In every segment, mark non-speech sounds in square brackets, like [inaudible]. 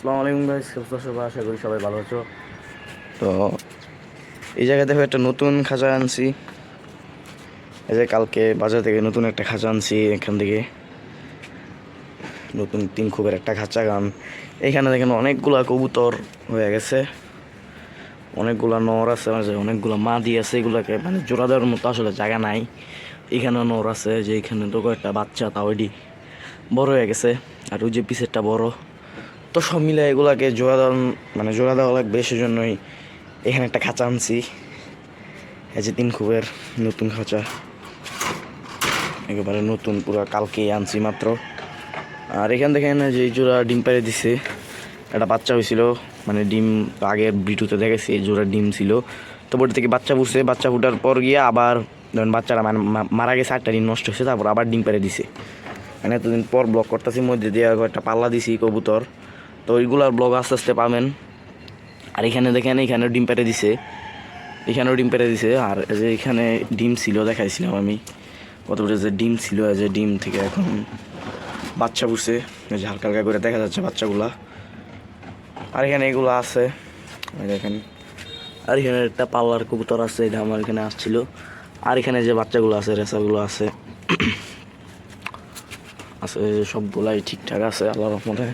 আসসালামু আলাইকুম গাইস সুস্থ সবাই আশা করি সবাই ভালো আছো। তো এই জায়গায় দেখো একটা নতুন খাঁচা আনছি। এই যে কালকে বাজার থেকে নতুন একটা খাঁচা আনছি এখান থেকে। নতুন তিন খুবের একটা খাঁচা গান। এইখানে দেখেন অনেকগুলা কবুতর হয়ে গেছে। অনেকগুলা নর আছে মাঝে অনেকগুলা মাদি আছে, এগুলাকে মানে জোড়া দেওয়ার মতো আসলে জায়গা নাই। এখানে নর আছে, যে এখানে তো কয়েকটা বাচ্চা, তাও এটি বড় হয়ে গেছে। আর ওই যে পিসেরটা বড়। তো সব মিলে এগুলাকে জোড়া দেওয়া মানে জোড়া দেওয়া লাগবে, সেজন্যই এখানে একটা খাঁচা আনছি। এই যে তিন খুবের নতুন খাঁচা। একেবারে নতুন, পুরো কালকেই আনছি মাত্র। আর এখান থেকে না যে জোড়া ডিম পেড়ে দিছে। একটা বাচ্চা হয়েছিল মানে ডিম আগে ভিডিওতে দেখেছি, এই জোড়া ডিম ছিল। তো ওটা থেকে বাচ্চা ফুটছে বাচ্চা ফুটার পর গিয়ে আবার ধরেন বাচ্চারা মানে মারা গেছে, আটটা ডিম নষ্ট হয়েছে, তারপর আবার ডিম পেড়ে দিছে। মানে এতদিন পর ব্লক করতেছি, মধ্যে দিয়ে একটা পাল্লা দিছি, কবুতর। তো ওইগুলার ব্লগ আস্তে আস্তে পাবেন। আর এখানে দেখেন এখানে ডিম পেড়ে দিছে। এখানেও ডিম পেড়ে দিছে। আর যে এখানে ডিম ছিল, দেখাইছিলাম আমি। কতগুলো যে ডিম ছিল যে ডিম থেকে এখন বাচ্চা এই যে হালকা হালকা করে দেখা যাচ্ছে বাচ্চাগুলা। আর এখানে এগুলো আছে। দেখেন। আর এখানে একটা পাল্লার কবুতর আছে, এটা আমার এখানে আসছিল। আর এখানে যে বাচ্চাগুলো আছে রেসাগুলো আছে। [clears throat] আছে, সবগুলাই ঠিকঠাক আছে আল্লাহ রহমতে।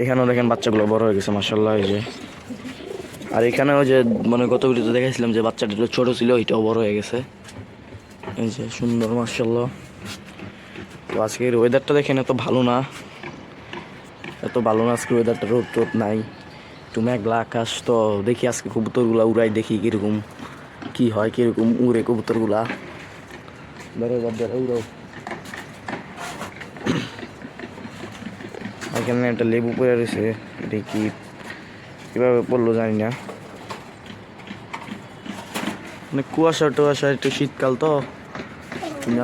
এখানেও দেখেন বাচ্চাগুলো বড় হয়ে গেছে মাসাল্লাহ এই যে। আর এখানেও যে মানে গত ভিডিওতে দেখাইছিলাম যে বাচ্চাটা ছোট ছিল এটাও বড় হয়ে গেছে। এই যে, সুন্দর মার্শাল্লাহ তো আজকের ওয়েদারটা দেখেন এত ভালো না। এত ভালো না আজকে ওয়েদারটা রোদ টোদ নাই। একটু মেঘলা আকাশ, তো দেখি আজকে কবুতরগুলা উড়াই দেখি কীরকম, কী হয়, কীরকম উড়ে কবুতরগুলা। বেরো বেরো উড়াও এখানে একটা লেবু পড়ে রয়েছে, এটা কি কীভাবে পড়ল জানি না। মানে কুয়াশা টুয়াশা একটু শীতকাল তো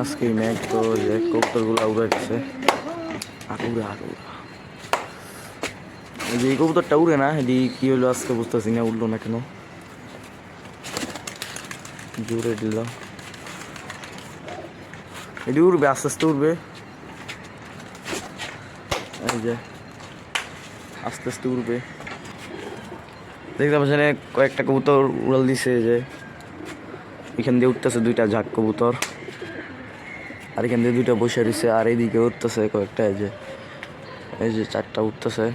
আজকে মেঘ তো যে কবুতরগুলো উড়ে গেছে উড়ে। যে এই কবুতরটা উড়ে না, এটি কি হলো আজকে বুঝতেছি না উঠল না কেন। জোরে দিল। এটি উড়বে, আস্তে আস্তে উড়বে। এই যে আস্তে আস্তে উড়বে। দেখতে পাচ্ছেন কয়েকটা কবুতর উড়াল দিছে যে। এখান দিয়ে উঠতেছে দুইটা ঝাক কবুতর আর এখান দিয়ে দুইটা বসে রয়েছে আর এইদিকে উঠতেছে কয়েকটা এই যে এই যে চারটা উঠতেছে।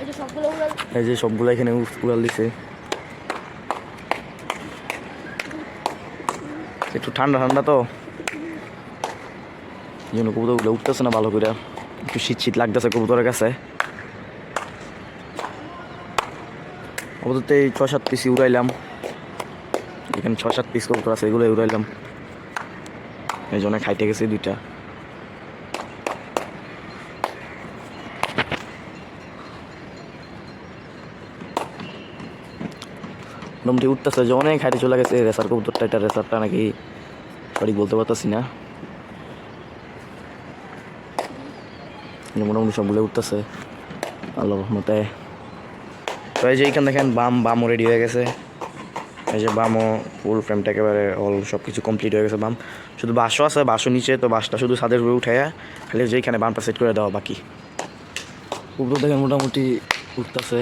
এই যে সবগুলো উড়াল। এই যে সবগুলো এখানে উড়াল দিছে। একটু ঠান্ডা ঠান্ডা তো? জন্য কবুতরগুলো উঠতেছে না ভালো করে একটু শীত শীত লাগতেছে কবুতরের কাছে। আপাতত ছ সাত উড়াইলাম। এখানে ছ সাত পিস কবুতর আছে এগুলো উড়াইলাম। এই জন্য খাইতে গেছে দুইটা। মোটামুটি উঠতেছে, যে অনেক হাইটে চলে গেছে রেসার কবুতরটা। এটা রেসারটা নাকি সঠিক বলতে পারতেছি না। মোটামুটি সবগুলো উঠতেছে। আল্লাহ রহমতে। তো এই যে এইখানে দেখেন, বাম, বামও রেডি হয়ে গেছে। এই যে বামও ফুল ফ্রেমটা একেবারে অল সব কিছু কমপ্লিট হয়ে গেছে বাম। শুধু বাসও আছে বাসও নিচে, তো বাসটা শুধু ছাদের উপরে উঠে খালি যে এইখানে বামটা সেট করে দেওয়া বাকি। উপরে দেখেন মোটামুটি উঠতেছে।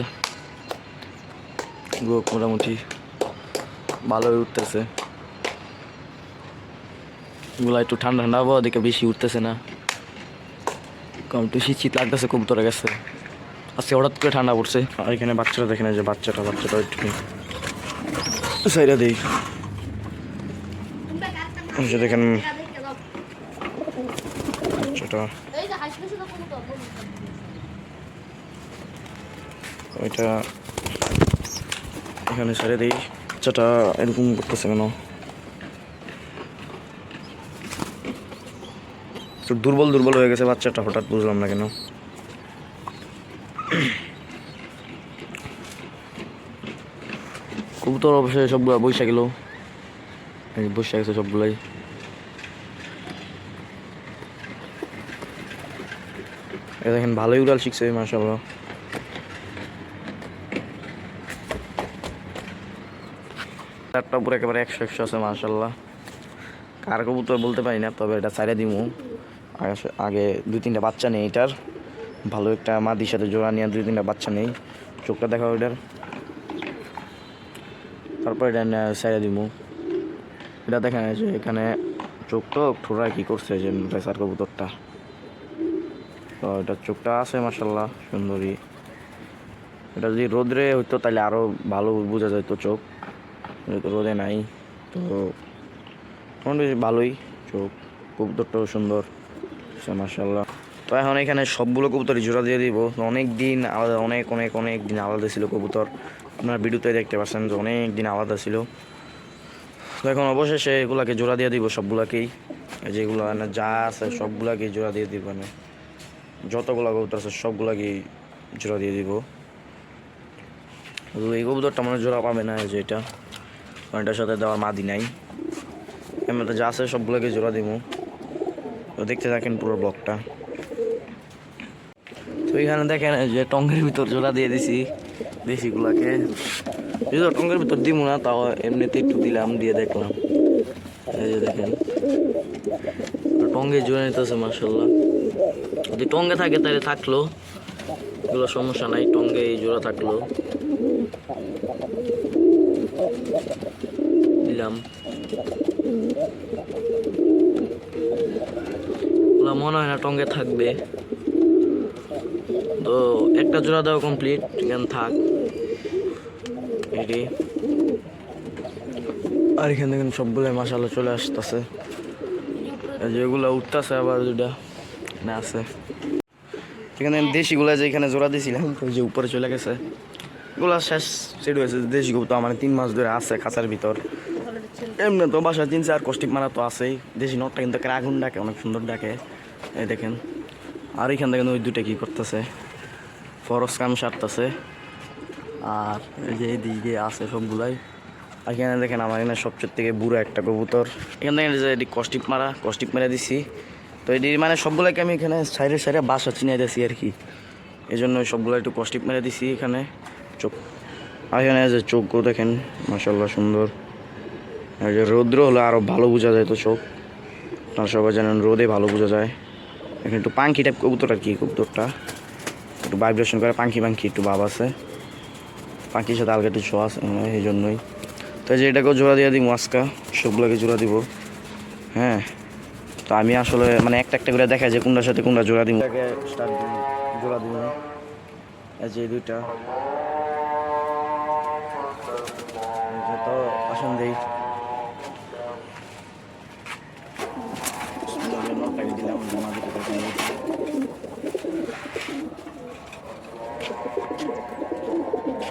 গ্রুপ মোটামুটি ভালোই উঠতেছে। এগুলো একটু ঠান্ডা ঠান্ডা আবহাওয়া দেখে বেশি উঠতেছে না। কম একটু শীত লাগতেছে কবুতরের কাছে। আজকে হঠাৎ করে ঠান্ডা পড়ছে। আর এখানে বাচ্চাটা দেখে না যে বাচ্চাটা বাচ্চাটা একটু সাইডা দিই। যে দেখেন। বাচ্চাটা। ওইটা এখানে ছেড়ে দিই। বাচ্চাটা এরকম করতেছে কেন? একটু দুর্বল দুর্বল হয়ে গেছে বাচ্চাটা, হঠাৎ বুঝলাম না কেন। কবুতর অবশ্যই সবগুলো বৈশা গেল। বৈশা গেছে সবগুলাই। দেখেন, ভালোই উড়াল শিখছে মাসাল্লাহ চারটা উপরে একেবারে একশো একশো আছে মার্শাল্লাহ কার কবুতর বলতে পারি না, তবে এটা সাইডে দিমু। আগে- দুই তিনটা বাচ্চা নেই এটার। ভালো একটা মাদির সাথে জোড়া নিয়ে দুই তিনটা বাচ্চা নেই। চোখটা দেখা ওইটার তারপর এটা সাইডে দিব এটা দেখা যে এখানে চোখ তো ঠোরা কি করছে যে রেসার কবুতরটা। তো এটার চোখটা আছে মাসাল্লাহ সুন্দরী। এটা যদি রোদ্রে হইতো তাহলে আরও ভালো বোঝা যেত চোখ। রোদে নাই, তো ভালোই চোখ। কবুতরটাও সুন্দর। মাসাল্লাহ তো এখন এখানে সবগুলো কবুতরই জোড়া দিয়ে দিব। অনেক দিন আলাদা, অনেক অনেক অনেক দিন আলাদা ছিল কবুতর। আপনারা ভিডিওতে দেখতে পাচ্ছেন যে অনেক দিন আলাদা ছিল। তো এখন অবশেষে এগুলাকে জোড়া দিয়ে দিব সবগুলাকেই। যেগুলো যা আছে সবগুলাকেই জোড়া দিয়ে দিব মানে যতগুলো কবুতর আছে সবগুলাকেই জোড়া দিয়ে দিব। এই কবুতরটা মানে জোড়া পাবে না যে এটা। এটার সাথে দেওয়ার মাদি নাই। এমনিতে যা আছে সবগুলোকে জোড়া দিব তো দেখতে থাকেন পুরো ব্লগটা। তো এখানে দেখেন যে টঙ্গের ভিতর জোড়া দিয়ে দিছি দেশিগুলাকে। যদি টঙ্গের ভিতর দিব না, তাও এমনিতে একটু দিলাম, দিয়ে দেখলাম। এই যে দেখেন। টঙ্গে জোড়া নিতেছে মার্শাল্লাহ যদি টঙ্গে থাকে তাহলে থাকল। এগুলো সমস্যা নাই, টঙ্গে এই জোড়া থাকল। দিলাম। ওগুলো মনে হয় না টঙ্গে থাকবে। তো একটা জোড়া দেওয়া কমপ্লিট এখানে থাক। এটি আর এখানে দেখেন সবগুলো মাসালা চলে আসতেছে। যেগুলো উঠতেছে আবার দুটা না আছে। এখানে দেশিগুলা যে এখানে জোড়া দিয়েছিলাম ওই যে উপরে চলে গেছে। এগুলো শেষ সেট হয়েছে দেশি তো আমার তিন মাস ধরে আছে খাঁচার ভিতর। এমনি তো বাসায় তিন চার কষ্টিক মারা তো আছেই। দেশি নটটা কিন্তু আগুন ডাকে, অনেক সুন্দর ডাকে। এই দেখেন, আর এখান থেকে ওই দুটা কি করতেছে? ফরস কাম সারতেছে। আর এই যে এইদিকে আছে সবগুলাই। আর এখানে দেখেন আমার এখানে সবচেয়ে থেকে বুড়ো একটা কবুতর। এখান থেকে যে এটি কষ্টিপ মারা কষ্টিপ মেরে দিছি। তো এটি মানে সবগুলোকে আমি এখানে সাইডে সাইডে বাসা চিনিয়ে দিয়েছি আর কি। এই জন্য সবগুলো একটু কষ্টিপ মেরে দিছি এখানে। চোখ আর এখানে যে চোখগুলো দেখেন মাসাল্লাহ সুন্দর। আর যে রৌদ্র হলে আরও ভালো বোঝা যায় তো চোখ। আপনারা সবাই জানেন রোদে ভালো বোঝা যায়। এখানে একটু পাঙ্কি টাইপ কবুতর আর কি, কবুতরটা। একটু ভাইব্রেশন করে পাঙ্কি পাঙ্কি একটু ভাব আছে। পাখির সাথে আলগা একটু ছোঁয়া আছে এই জন্যই। তো যে এটাকেও জোড়া দিয়ে দিই মাস্কা সবগুলোকে জোড়া দিব। হ্যাঁ তো আমি আসলে মানে একটা একটা করে দেখা যায় কোনটার সাথে কোনটা জোড়া দিব। স্টার্ট জোড়া দিব। যে দুইটা। তো, আসন দেই নটাকে দিলাম মাঝে থেকে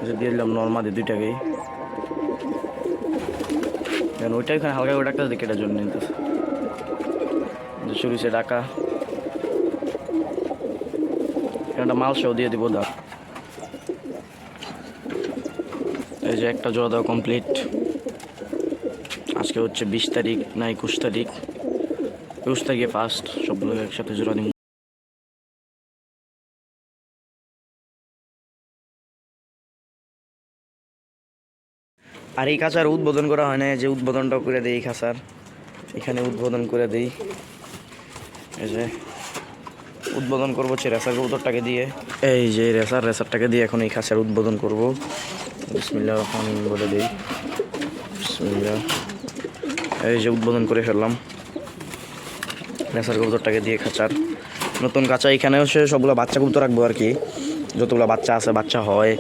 যে দিয়ে দিলাম নর্মাদি দুইটাকেই। কারণ ওইটা ওখানে হালকা করে ডাক্তার দেখে এটার জন্য নিতেছে। সরিষে ডাকা একটা মাল সহ দিয়ে দিব দা এই যে একটা জোড়া দেওয়া কমপ্লিট আজকে হচ্ছে বিশ তারিখ না একুশ তারিখ। একুশ তারিখে ফার্স্ট সবগুলো একসাথে জোড়া দিব। আর এই খাঁচার উদ্বোধন করা হয় না যে উদ্বোধনটা করে দেই এই খাঁচার। এখানে উদ্বোধন করে দেই। এই যে উদ্বোধন করব হচ্ছে রেসার কবুতরটাকে দিয়ে। এই যে রেসার, রেসারটাকে দিয়ে এখন এই খাঁচার উদ্বোধন করব। বিসমিল্লা রহমান বলে দিই। বিসমিল্লা এই যে উদ্বোধন করে ফেললাম। রেসার কবুতরটাকে দিয়ে খাঁচার। নতুন কাঁচা এখানে হচ্ছে সবগুলো বাচ্চা কবুতর রাখব আর কি। যতগুলো বাচ্চা আছে, বাচ্চা হয়।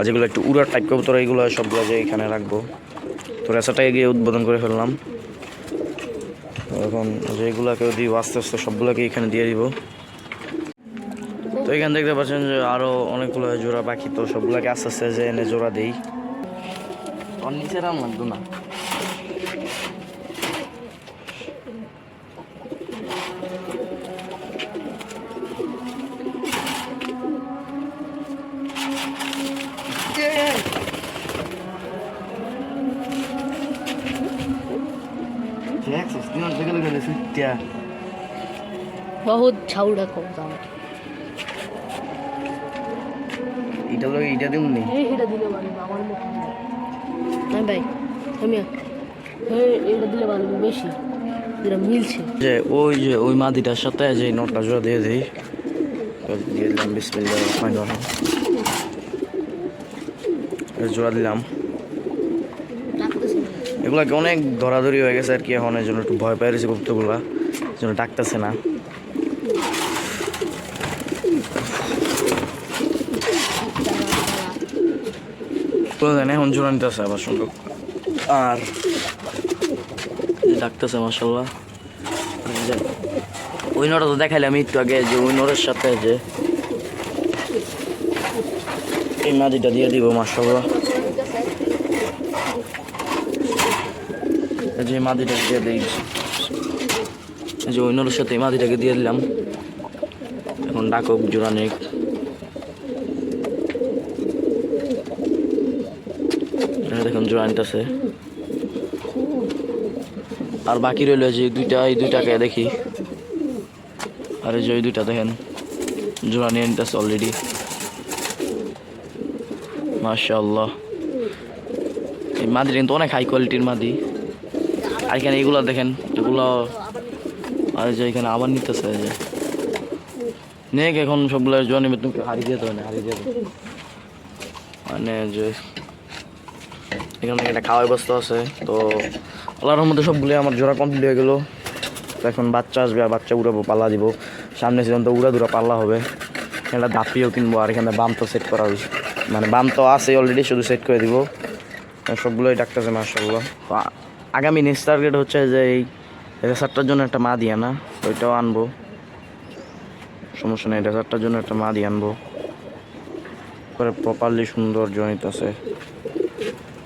আর যেগুলো একটু উড়ার টাইপ কবুতর এইগুলো সবগুলো যে এখানে রাখব। তো রেসাটাকে গিয়ে উদ্বোধন করে ফেললাম। এখন যেগুলোকে দিব, আস্তে আস্তে সবগুলোকে এখানে দিয়ে দিব। তো এখানে দেখতে পাচ্ছেন যে আরও অনেকগুলো জোড়া পাখি, তো সবগুলোকে আস্তে আস্তে যে এনে জোড়া দিই। নিচে রাম লাগতো না দেখছিস তুই অনেক গেলে গেলে সুইটিয়া বহুত ঝাউড়া কম দাম। এটা লোক এটা দিন নি? এই এটা দিলে ভালো আমার মতো না ভাই আমি হ্যাঁ এটা দিলে ভালো বেশি। এটা মিলছে। যে ওই যে ওই মাদিটার সাথে যে নটটা জোড়া দিয়ে দিই দিয়ে দিলাম বিসমিল্লাহ রহমান রহিম। জোড়া দিলাম। এগুলাকে অনেক ধরাধরি হয়ে গেছে আর কি এখন এই জন্য একটু ভয় পেয়ে রয়েছে কবুতরগুলা জন্য ডাকতেছে না। যায় এখন জোড়া নিতেছে আবার সুন্দর আর ডাকতেছে মাসাল্লাহ ওই নটা তো দেখাইলাম একটু আগে যে ওই নরের সাথে যে এই মাদিটা দিয়ে দিব মাসাল্লাহ যে মাদিটা দিয়ে দিই। যে নরের সাথে মাদিটাকে দিয়ে দিলাম। এখন ডাকক জোড়া নেই দেখুন, জোড়া নিতেছে। আর বাকি রইল যে দুইটা, এই দুইটাকে দেখি। আর এই যে ওই দুইটা দেখেন, জোড়া নিয়ে নিতেছে অলরেডি মাশাআল্লাহ। এই মাদি কিন্তু অনেক হাই কোয়ালিটির মাদি। আর এখানে এগুলো দেখেন, এগুলো আর যে এখানে আবার নিতেছে যে। নেক এখন সবগুলো জোয়া নেবে তুমি হারিয়ে দেবে না, হারিয়ে দেবে মানে যে এখানে একটা খাওয়ার ব্যবস্থা আছে। তো আল্লাহর মধ্যে সবগুলো আমার জোড়া কমপ্লিট হয়ে গেলো। এখন বাচ্চা আসবে আর বাচ্চা উড়াবো, পাল্লা দিব। সামনে সিজন তো উড়া দুরা পাল্লা হবে। এখানে দাপিও কিনবো আর এখানে বাম তো সেট করা হয়েছে। মানে বাম তো আছে অলরেডি শুধু সেট করে দিব। সবগুলোই ডাকতেছে মার্শাল্লাহ তো আগামী নেক্সট টার্গেট হচ্ছে যে এই রেসারটার জন্য একটা মা দিয়ে না ওইটাও আনব। সমস্যা নেই রেসারটার জন্য একটা মা দিয়ে আনব। পরে প্রপারলি সুন্দর জয়েন্ট আছে।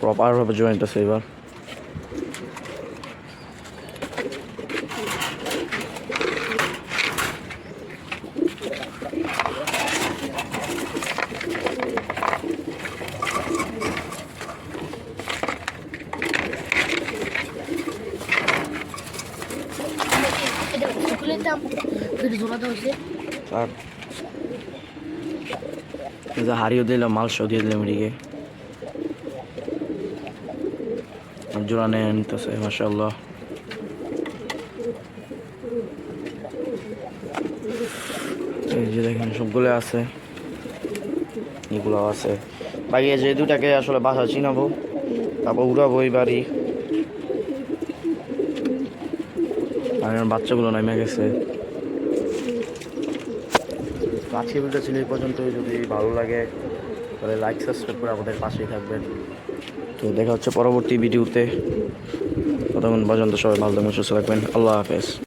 প্রপারভাবে জয়েন্ট আছে এবার আর হারিয়ে দিলাম মালসাও দিয়ে দিলাম এদিকে আর জোড়া নিয়ে নিতেছে মাসাল্লাহ এই যে দেখেন, সবগুলো আছে। এগুলো আছে। বাকি যে দুটাকে আসলে বাসা চিনাবো, তারপর উড়াবো এই বাড়ি। আর বাচ্চাগুলো নেমে গেছে। আজকে ভিডিও ছিল এই পর্যন্তই। যদি ভালো লাগে, তাহলে লাইক সাবস্ক্রাইব করে আমাদের পাশেই থাকবেন। তো দেখা হচ্ছে পরবর্তী ভিডিওতে। ততক্ষণ পর্যন্ত সবাই ভালো থাকবেন সুস্থ থাকবেন। আল্লাহ হাফেজ।